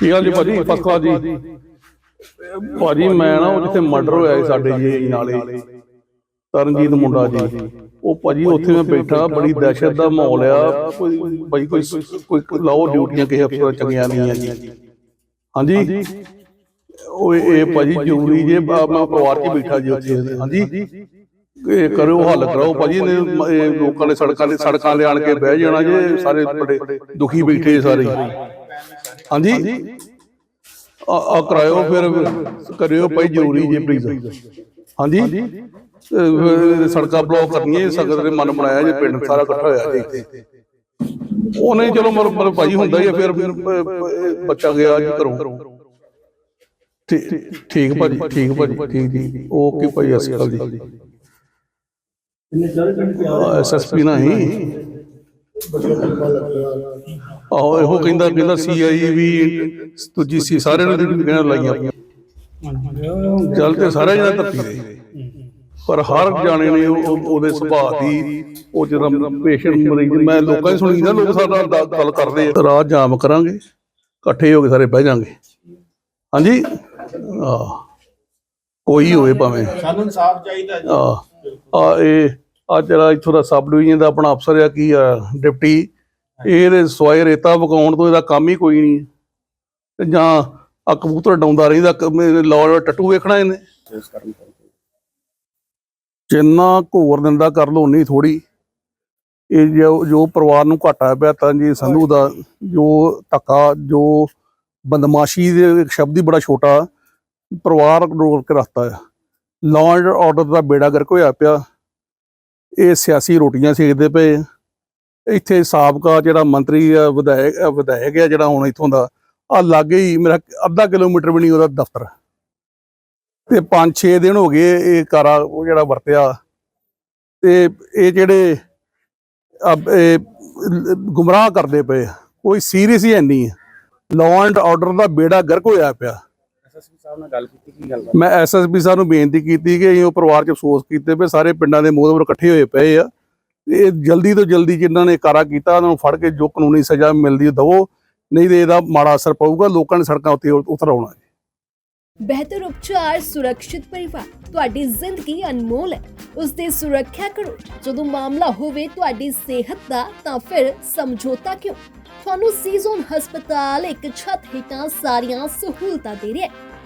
ਕੀ ਹਾਲ ਜੀ ਭਾਜੀ ਪੱਕਾ ਜੀ ਭਾਜੀ ਮੈਂ ਨਾ ਉਹ ਜਿੱਥੇ ਮਰਡਰ ਹੋਇਆ ਸੀ ਸਾਡੇ ਜੀ ਨਾਲੇ, ਤਰਨਜੀਤ ਮੁੰਡਾ ਜੀ। ਉਹ ਭਾਜੀ ਉੱਥੇ ਮੈਂ ਬੈਠਾ, ਬੜੀ ਦਹਿਸ਼ਤ ਦਾ ਮਾਹੌਲ ਆ। ਕੋਈ ਭਾਈ ਕੋਈ ਕੋਈ ਲਾਓ ਡਿਊਟੀਆਂ ਕਿਸੇ ਅਫਸਰ ਚੰਗੀਆਂ ਨਹੀਂ ਆ ਜੀ। ਹਾਂਜੀ? ਉਹ ਇਹ ਭਾਜੀ ਜ਼ਰੂਰੀ ਜੇ ਮੈਂ ਪਰਿਵਾਰ 'ਚ ਬੈਠਾ ਜੀ ਉੱਥੇ। ਹਾਂਜੀ? ਇਹ ਕਰੋ ਹੱਲ ਕਰਾਓ ਭਾਜੀ। ਇਹਨੇ ਲੋਕਾਂ ਨੇ ਸੜਕਾਂ ਦੇ ਸੜਕਾਂ ਦੇ ਆਣ ਕੇ ਬਹਿ ਜਾਣਾ ਜੇ, ਸਾਰੇ ਬੜੇ ਦੁਖੀ ਬੈਠੇ ਸਾਰੇ। ਹਾਂਜੀ। ਆ ਕਰਾਇਓ ਫਿਰ ਕਰਿਓ ਭਾਈ ਜ਼ਰੂਰੀ ਜੇ ਪਲੀਜ਼ ਹਾਂਜੀ। ਸੜਕਾਂ ਬਲੌਕ ਕਰਨੀਆਂ ਸਗਤ ਦੇ ਮਨ ਬਣਾਇਆ ਜੇ ਪਿੰਡ ਸਾਰਾ ਇਕੱਠਾ ਹੋਇਆ ਜੀ। ਇੱਥੇ ਉਹਨੇ ਚਲੋ ਮਰ ਮਰ ਭਾਈ ਹੁੰਦਾ ਹੀ ਆ, ਫਿਰ ਬੱਚਾ ਗਿਆ ਜੀ ਘਰੋਂ। ਠੀਕ ਠੀਕ ਭਾਜੀ ਠੀਕ ਭਾਜੀ ਠੀਕ ਜੀ ਓਕੇ ਭਾਈ ਅਸਕਲ ਜੀ। ਐਸਐਸਪੀ ਨਹੀਂ ਆਹੋ ਇਹੋ ਕਹਿੰਦਾ ਕਹਿੰਦਾ ਸੀਆਈ ਵੀ ਦੂਜੀ ਸੀ ਸਾਰਿਆਂ ਨੇ ਜਿਹੜੀ ਕਹਿਣਾ ਲਾਈਆਂ। ਚੱਲ ਤੇ ਸਾਰੇ ਜਣਾ ਧੱਪੀ ਦੇ ਪਰ ਹਰ ਜਾਣੇ ਨੇ ਉਹ- ਉਹ- ਉਹਦੇ ਸੁਭਾਅ ਦੀ ਉਹ ਜਦੋਂ ਪੇਸ਼ੈਂਟ ਮਰੀਜ਼ ਮੈਂ ਲੋਕਾਂ ਦੀ ਸੁਣੀ ਨਾ ਲੋਕ ਸਾਡਾ ਗੱਲ ਕਰਦੇ ਆ। ਰਾਤ ਜਾਮ ਕਰਾਂਗੇ ਇਕੱਠੇ ਹੋ ਕੇ ਸਾਰੇ ਬਹਿ ਜਾਾਂਗੇ। ਹਾਂਜੀ? ਆ ਕੋਈ ਹੋਵੇ ਭਾਵੇਂ। ਸਾਨੂੰ ਇਨਸਾਫ ਚਾਹੀਦਾ ਜੀ। ਆ ਆ ਇਹ ਆ ਜਿਹੜਾ ਇੱਥੋਂ ਦਾ ਸਬ ਡਿਵੀਜ਼ਨ ਦਾ ਆਪਣਾ ਅਫਸਰ ਆ ਕੀ ਆ ਡਿਪਟੀ ਇਹਦੇ ਸਵਾਏ ਰੇਤਾ ਵਕਾਉਣ ਤੋਂ ਇਹਦਾ ਕੰਮ ਹੀ ਕੋਈ ਨਹੀਂ ਤੇ ਜਾਂ ਆ ਕਬੂਤਰ ਡਾਉਂਦਾ ਰਹਿੰਦਾ ਲਾੜ ਟੱਟੂ ਵੇਖਣਾ ਇਹਨੇ? ਜਿੰਨਾ ਘੋਰ ਦਿੰਦਾ ਕਰ ਲੋ ਉਨੀ ਥੋੜੀ ਇਹ ਜੋ ਜੋ ਪਰਿਵਾਰ ਨੂੰ ਘਾਟਾ ਪਿਆ ਤਾਂ ਜੀ ਸੰਧੂ ਦਾ ਜੋ ਧੱਕਾ ਜੋ ਬਦਮਾਸ਼ੀ ਦੇ ਇੱਕ ਸ਼ਬਦ ਹੀ ਬੜਾ ਛੋਟਾ ਪਰਿਵਾਰ ਰੋਲ ਕੇ ਰੱਖਤਾ ਹੈ ਲਾਅ ਆਰਡਰ ਦਾ ਬੇੜਾ ਗਰਕ ਹੋਇਆ ਪਿਆ। ਇਹ ਸਿਆਸੀ ਰੋਟੀਆਂ ਸੇਕਦੇ ਪਏ ਆ। ਇੱਥੇ ਸਾਬਕਾ ਜਿਹੜਾ ਮੰਤਰੀ ਆ, ਵਿਧਾਇਕ ਵਿਧਾਇਕ ਆ ਜਿਹੜਾ ਹੁਣ ਇੱਥੋਂ ਦਾ, ਆ ਲਾਗੇ ਹੀ ਮੇਰਾ ਅੱਧਾ ਕਿਲੋਮੀਟਰ ਵੀ ਨਹੀਂ ਉਹਦਾ ਦਫ਼ਤਰ। ਤੇ 5-6 ਦਿਨ ਹੋ ਗਏ ਇਹ ਕਾਰਾ ਉਹ ਜਿਹੜਾ ਵਰਤਿਆ। ਤੇ ਇਹ ਜਿਹੜੇ ਗੁੰਮਰਾਹ ਕਰਦੇ ਪਏ ਕੋਈ ਸੀਰੀਅਸ ਹੀ ਹੈ ਨਹੀਂ। ਲਾਅ ਐਂਡ ਆਰਡਰ ਦਾ ਬੇੜਾ ਗਰਕ ਹੋਇਆ ਪਿਆ। ਐਸਐਸਪੀ ਸਾਹਿਬ ਨਾਲ ਗੱਲ ਕੀਤੀ ਕੀ ਗੱਲ ਮੈਂ ਐਸਐਸਪੀ ਸਾਹਿਬ ਨੂੰ ਬੇਨਤੀ ਕੀਤੀ ਕਿ ਅਸੀਂ ਉਹ ਪਰਿਵਾਰ 'ਚ ਅਫਸੋਸ ਕੀਤੇ ਪਏ ਸਾਰੇ ਪਿੰਡਾਂ ਦੇ ਮੋਹਦਵਰ ਇਕੱਠੇ ਹੋਏ ਪਏ ਆ। ਇਹ ਜਲਦੀ ਤੋਂ ਜਲਦੀ ਜਿਨ੍ਹਾਂ ਨੇ ਕਾਰਾ ਕੀਤਾ ਉਹਨਾਂ ਨੂੰ ਫੜ ਕੇ ਜੋ ਕਾਨੂੰਨੀ ਸਜ਼ਾ ਮਿਲਦੀ ਉਹ ਦਵੋ ਨਹੀਂ ਤੇ ਇਹਦਾ ਮਾੜਾ ਅਸਰ ਪਊਗਾ ਲੋਕਾਂ ਨੇ ਸੜਕਾਂ ਉੱਤੇ ਉਤਰ ਆਉਣਾ ਬਿਹਤਰ ਉਪਚਾਰ ਸੁਰੱਖਿਅਤ ਪਰਿਵਾਰ ਤੁਹਾਡੀ ਜ਼ਿੰਦਗੀ ਅਨਮੋਲ ਹੈ। ਉਸ ਦੀ ਸੁਰੱਖਿਆ ਕਰੋ ਜਦੋਂ ਮਾਮਲਾ ਹੋਵੇ ਤੁਹਾਡੀ ਸਿਹਤ ਦਾ ਤਾਂ ਫਿਰ ਸਮਝੌਤਾ ਕਿਉਂ? ਤੁਹਾਨੂੰ ਸੀਜ਼ਨ ਹਸਪਤਾਲ ਇੱਕ ਛੱਤ ਹੇਠਾਂ ਸਾਰੀਆਂ ਸਹੂਲਤਾਂ ਦੇ ਰਿਹਾ ਹੈ।